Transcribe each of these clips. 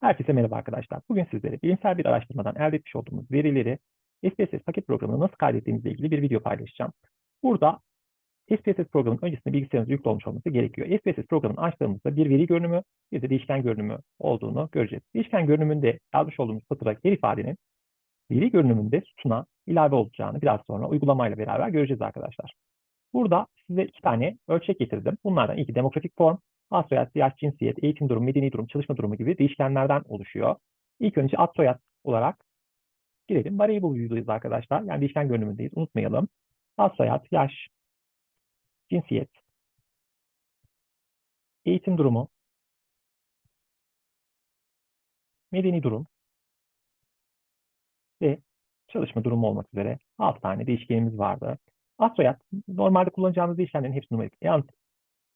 Herkese merhaba arkadaşlar. Bugün sizlere bilimsel bir araştırmadan elde etmiş olduğumuz verileri SPSS paket programına nasıl kaydettiğimizle ilgili bir video paylaşacağım. Burada SPSS programının öncesinde bilgisayarınızda yüklü olmuş olması gerekiyor. SPSS programını açtığımızda bir veri görünümü bir de değişken görünümü olduğunu göreceğiz. Değişken görünümünde yazmış olduğumuz satıra her ifadenin veri görünümünde sütuna ilave olacağını biraz sonra uygulamayla beraber göreceğiz arkadaşlar. Burada size iki tane ölçek getirdim. Bunlardan ilki demografik form, ad soyad, yaş, cinsiyet, eğitim durumu, medeni durum, çalışma durumu gibi değişkenlerden oluşuyor. İlk önce ad soyad olarak girelim. Variable view'dayız arkadaşlar. Yani değişken görünümündeyiz. Unutmayalım. Ad soyad, yaş, cinsiyet, eğitim durumu, medeni durum ve çalışma durumu olmak üzere 6 tane değişkenimiz vardı. Ad soyad, normalde kullanacağımız değişkenlerin hepsi numarik. Yani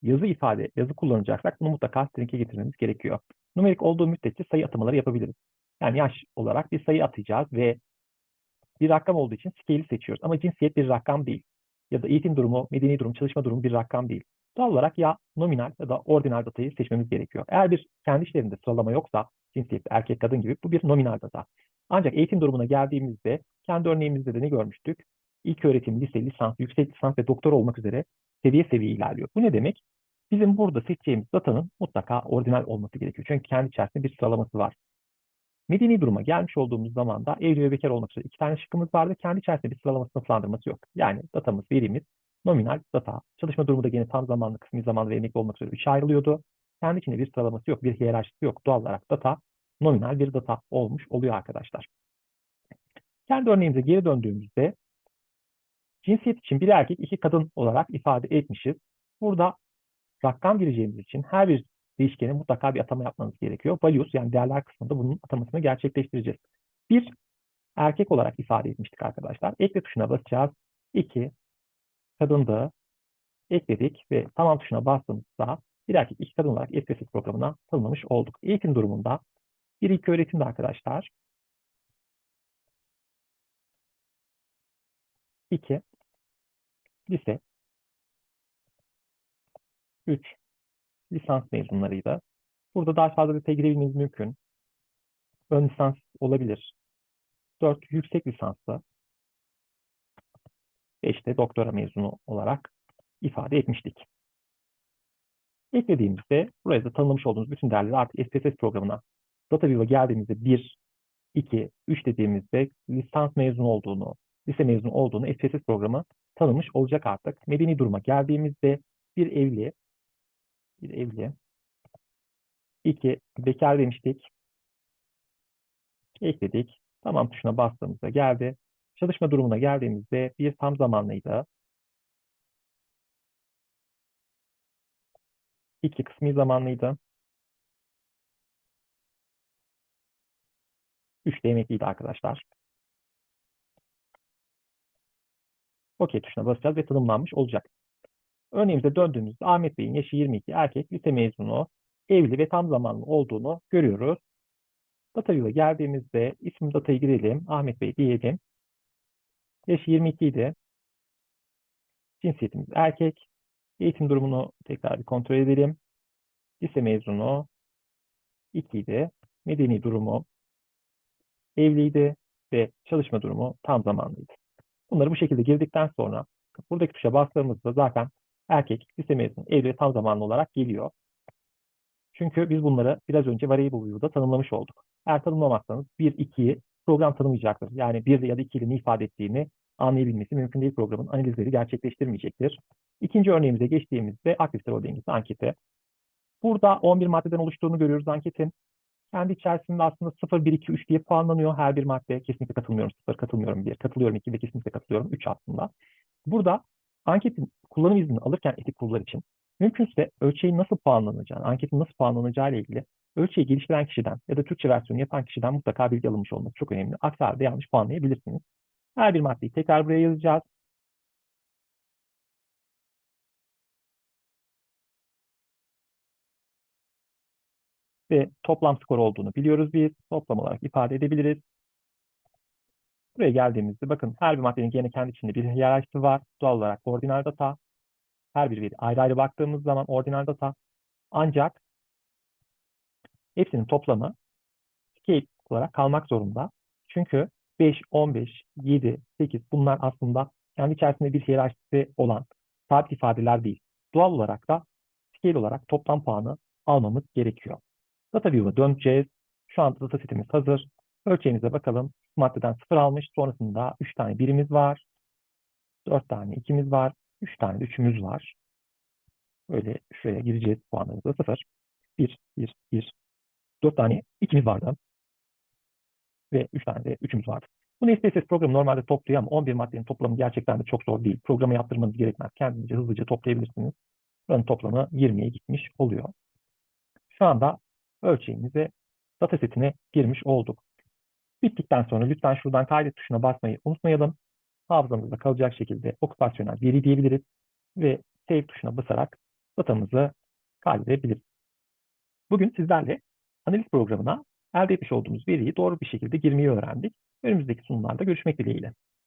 yazı ifade, yazı kullanacaksak bunu mutlaka string'e getirmemiz gerekiyor. Numerik olduğu müddetçe sayı atamaları yapabiliriz. Yani yaş olarak bir sayı atacağız ve bir rakam olduğu için scale'i seçiyoruz. Ama cinsiyet bir rakam değil. Ya da eğitim durumu, medeni durum, çalışma durumu bir rakam değil. Doğal olarak ya nominal ya da ordinal datayı seçmemiz gerekiyor. Eğer bir kendi işlerinde sıralama yoksa, cinsiyet erkek kadın gibi bu bir nominal data. Ancak eğitim durumuna geldiğimizde kendi örneğimizde de ne görmüştük? İlk öğretim, lise, lisans, yüksek lisans ve doktor olmak üzere seviye seviye ilerliyor. Bu ne demek? Bizim burada seçeceğimiz datanın mutlaka ordinal olması gerekiyor. Çünkü kendi içerisinde bir sıralaması var. Medeni duruma gelmiş olduğumuz zaman da evli ve bekar olmak üzere iki tane şıkkımız vardı. Kendi içerisinde bir sıralama sınıflandırması yok. Yani datamız, verimiz nominal data. Çalışma durumu da yine tam zamanlı, kısmi zamanlı ve emekli olmak üzere üçe ayrılıyordu. Kendi içinde bir sıralaması yok, bir hiyerarşisi yok. Doğal olarak data nominal bir data olmuş oluyor arkadaşlar. Kendi örneğimize geri döndüğümüzde cinsiyet için bir erkek, iki kadın olarak ifade etmişiz. Burada rakam gireceğimiz için her bir değişkene mutlaka bir atama yapmanız gerekiyor. Values yani değerler kısmında bunun atamasını gerçekleştireceğiz. Bir erkek olarak ifade etmiştik arkadaşlar. Ekle tuşuna basacağız. İki kadındı. Ekledik ve tamam tuşuna bastığımızda bir erkek iki kadın olarak SPSS programına tanımlamış olduk. Eğitim durumunda bir ilk öğretimde arkadaşlar. İki lise 3 lisans mezunlarıydı. Burada daha fazla detaya girebilmeniz mümkün. Ön lisans olabilir. 4 yüksek lisanslı. 5 doktora mezunu olarak ifade etmiştik. Eklediğimizde buraya da tanımlamış olduğumuz bütün değerleri artık SPSS programına DataView'a geldiğimizde 1, 2, 3 dediğimizde lisans mezunu olduğunu, lise mezunu olduğunu SPSS programı tanımış olacak artık. Medeni duruma geldiğimizde bir evli, bir evli. İki, bekar demiştik. Ekledik. Tamam tuşuna bastığımızda geldi. Çalışma durumuna geldiğimizde bir tam zamanlıydı. İki kısmi zamanlıydı. Üç de emekliydi arkadaşlar. OK tuşuna basacağız ve tanımlanmış olacak. Örneğimize döndüğümüzde Ahmet Bey'in yaşı 22 erkek, lise mezunu, evli ve tam zamanlı olduğunu görüyoruz. Data geldiğimizde isim datayı girelim. Ahmet Bey diyelim. Yaşı 22 idi. Cinsiyetimiz erkek. Eğitim durumunu tekrar bir kontrol edelim. Lise mezunu 2 idi. Medeni durumu evliydi ve çalışma durumu tam zamanlıydı. Bunları bu şekilde girdikten sonra buradaki tuşa bastığımızda zaten erkek, lise mezunu, evli tam zamanlı olarak geliyor. Çünkü biz bunları biraz önce variable view'da tanımlamış olduk. Eğer tanımlamazsanız 1, 2'yi program tanımayacaktır. Yani 1 ya da 2 ile ne ifade ettiğini anlayabilmesi mümkün değil programın analizleri gerçekleştirmeyecektir. İkinci örneğimize geçtiğimizde aktif holding'in anketi. Burada 11 maddeden oluştuğunu görüyoruz anketin. Kendi içerisinde aslında 0, 1, 2, 3 diye puanlanıyor her bir madde. Kesinlikle katılmıyorum 0, katılmıyorum 1, katılıyorum 2 ve kesinlikle katılıyorum 3 aslında. Burada anketin kullanım izni alırken etik kurullar için mümkünse ölçeğin nasıl puanlanacağını, anketin nasıl puanlanacağı ile ilgili ölçeği geliştiren kişiden ya da Türkçe versiyonu yapan kişiden mutlaka bilgi alınmış olması çok önemli. Aksi halde yanlış puanlayabilirsiniz. Her bir maddeyi tekrar buraya yazacağız. Ve toplam skor olduğunu biliyoruz biz. Toplam olarak ifade edebiliriz. Buraya geldiğimizde bakın her bir maddenin gene kendi içinde bir hiyerarşisi var. Doğal olarak ordinal data. Her bir veri ayrı ayrı baktığımız zaman ordinal data. Ancak hepsinin toplamı scale olarak kalmak zorunda. Çünkü 5, 15, 7, 8 bunlar aslında kendi içerisinde bir hiyerarşisi olan sabit ifadeler değil. Doğal olarak da scale olarak toplam puanı almamız gerekiyor. Data View'a döneceğiz. Şu anda data setimiz hazır. Ölçeğimize bakalım. Maddeden 0 almış. Sonrasında 3 tane birimiz var. 4 tane 2'miz var. 3 tane de 3'ümüz var. Böyle şuraya gireceğiz puanlarımızda 0. 1, 1, 1. 4 tane 2'miz vardı. Ve 3 tane de 3'ümüz vardı. Bu SPSS programı normalde topluyor ama 11 maddenin toplamı gerçekten de çok zor değil. Programı yaptırmanız gerekmez. Kendince hızlıca toplayabilirsiniz. Buranın toplamı 20'ye gitmiş oluyor. Şu anda ölçeğimize data setine girmiş olduk. Bittikten sonra lütfen şuradan kaydet tuşuna basmayı unutmayalım. Hafızamızda kalacak şekilde okupasyonel veri diyebiliriz ve save tuşuna basarak datamızı kaydedebiliriz. Bugün sizlerle analiz programına elde etmiş olduğumuz veriyi doğru bir şekilde girmeyi öğrendik. Önümüzdeki sunumlarda görüşmek dileğiyle.